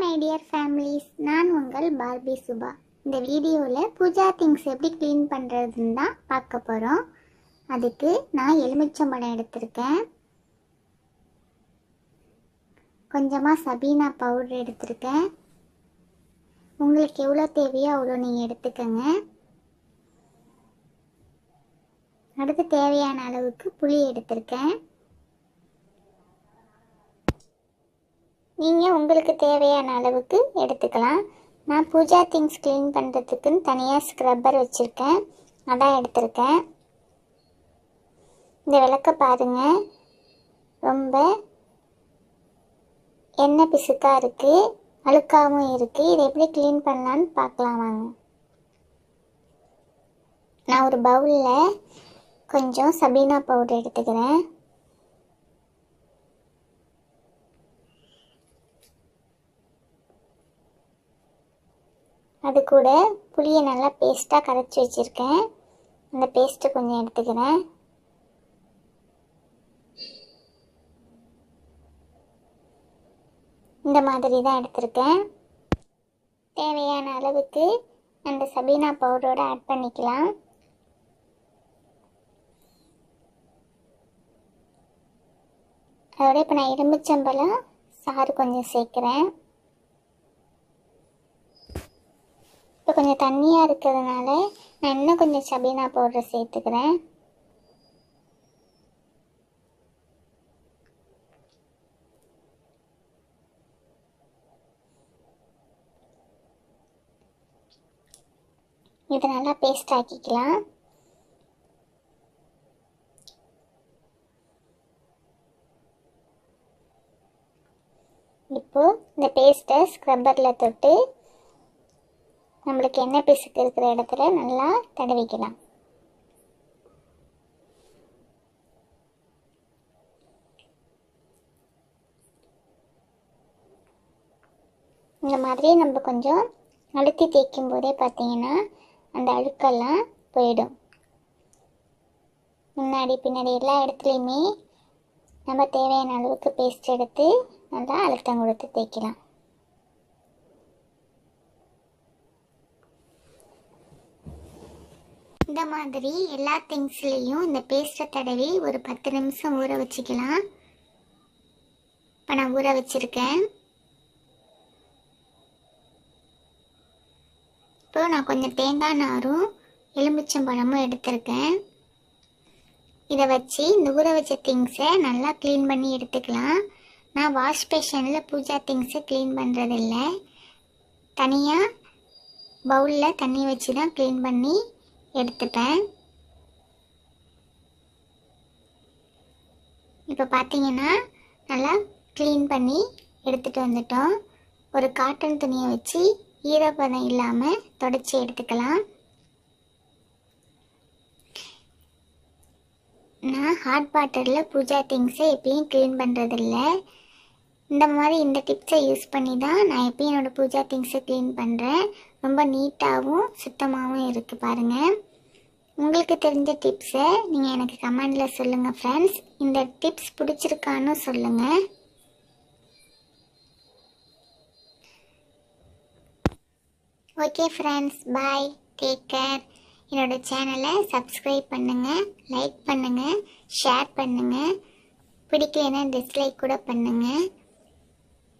My dear families நான் உங்கள் Barbie Subha. இந்த வீடியோவில் பூஜா திங்ஸ் எப்படி க்ளீன் பண்ணுறதுன்னு தான் பார்க்க போகிறோம் அதுக்கு நான் எலுமிச்சம்பழம் எடுத்திருக்கேன். கொஞ்சமாக சபீனா பவுடர் எடுத்திருக்கேன். உங்களுக்கு எவ்வளோ தேவையோ அவ்வளோ நீங்கள் எடுத்துக்கோங்க. அடுத்து தேவையான அளவுக்கு புளி எடுத்திருக்கேன். நீங்கள் உங்களுக்கு தேவையான அளவுக்கு எடுத்துக்கலாம். நான் பூஜா திங்ஸ் க்ளீன் பண்ணுறதுக்குன்னு தனியாக ஸ்க்ரப்பர் வச்சுருக்கேன். அதான் எடுத்திருக்கேன். இந்த விளக்க பாருங்கள் ரொம்ப எண்ணெய் பிசுக்காக இருக்குது அழுக்காகவும் இருக்குது இதை எப்படி க்ளீன் பண்ணலான்னு பார்க்கலாம் வாங்க. நான் ஒரு பவுலில் கொஞ்சம் சபீனா பவுடர் எடுத்துக்கிறேன். அது கூட புளியை நல்லா பேஸ்ட்டாக கரைச்சி வச்சுருக்கேன். அந்த பேஸ்ட்டு கொஞ்சம் எடுத்துக்கிறேன். இந்த மாதிரி தான் எடுத்திருக்கேன். தேவையான அளவுக்கு அந்த சபீனா பவுடரோடு ஆட் பண்ணிக்கலாம். அதோட இப்போ நான் எலுமிச்சம்பழம் சாறு கொஞ்சம் சேர்க்குறேன். இப்போ கொஞ்சம் தண்ணியாக இருக்கிறதுனால நான் இன்னும் கொஞ்சம் சபீனா பவுடர் சேர்த்துக்கிறேன். இதை நல்லா பேஸ்ட் ஆக்கிக்கலாம். இப்போ இந்த பேஸ்ட்டை ஸ்க்ரப்பரில் தொட்டு நம்மளுக்கு எண்ணெய் பிசுக்கு இருக்கிற இடத்துல நல்லா தடவிக்கலாம். இந்த மாதிரி நம்ம கொஞ்சம் அழுத்தி தேய்க்கும் போதே பார்த்தீங்கன்னா அந்த அழுக்கெல்லாம் போயிடும். முன்னாடி பின்னாடி எல்லா இடத்துலையுமே நம்ம தேவையான அளவுக்கு பேஸ்ட் எடுத்து நல்லா அழுத்தம் கொடுத்து தேய்க்கலாம். இந்த மாதிரி எல்லா திங்ஸ்லேயும் இந்த பேஸ்ட்டை தடவி ஒரு பத்து நிமிஷம் ஊற வச்சுக்கலாம். இப்போ நான் ஊற வச்சுருக்கேன். இப்போ நான் கொஞ்சம் தேங்காய் நாரும் எலுமிச்சம்பழமும் எடுத்திருக்கேன். இதை வச்சு இந்த ஊற வச்ச திங்ஸை நல்லா க்ளீன் பண்ணி எடுத்துக்கலாம். நான் வாஷ் பேஷனில் பூஜா திங்ஸை க்ளீன் பண்ணுறதில்ல தனியாக பவுலில் தண்ணி வச்சு தான் க்ளீன் பண்ணி எடுத்துப்பேன். இப்போ பார்த்தீங்கன்னா நல்லா க்ளீன் பண்ணி எடுத்துகிட்டு வந்துட்டோம். ஒரு காட்டன் துணியை வச்சு ஈரப்பதம் இல்லாமல் தொடச்சி எடுத்துக்கலாம். நான் ஹாட் வாட்டரில் பூஜா திங்ஸை எப்பயும் க்ளீன் பண்ணுறதில்ல இந்த மாதிரி இந்த டிப்ஸை யூஸ் பண்ணி தான் நான் எப்பயும் என்னோடய பூஜா திங்ஸை க்ளீன் பண்ணுறேன் ரொம்ப நீட்டாகவும் சுத்தமாகவும் இருக்குது பாருங்கள் உங்களுக்கு தெரிஞ்ச டிப்ஸை நீங்கள் எனக்கு கமெண்டில் சொல்லுங்கள் ஃப்ரெண்ட்ஸ் இந்த டிப்ஸ் பிடிச்சிருக்கான்னு சொல்லுங்கள் okay friends bye take care என்னோட சேனலை சப்ஸ்கிரைப் பண்ணுங்கள் லைக் பண்ணுங்கள் ஷேர் பண்ணுங்கள் பிடிக்கலைன்னா டிஸ்லைக் கூட பண்ணுங்கள்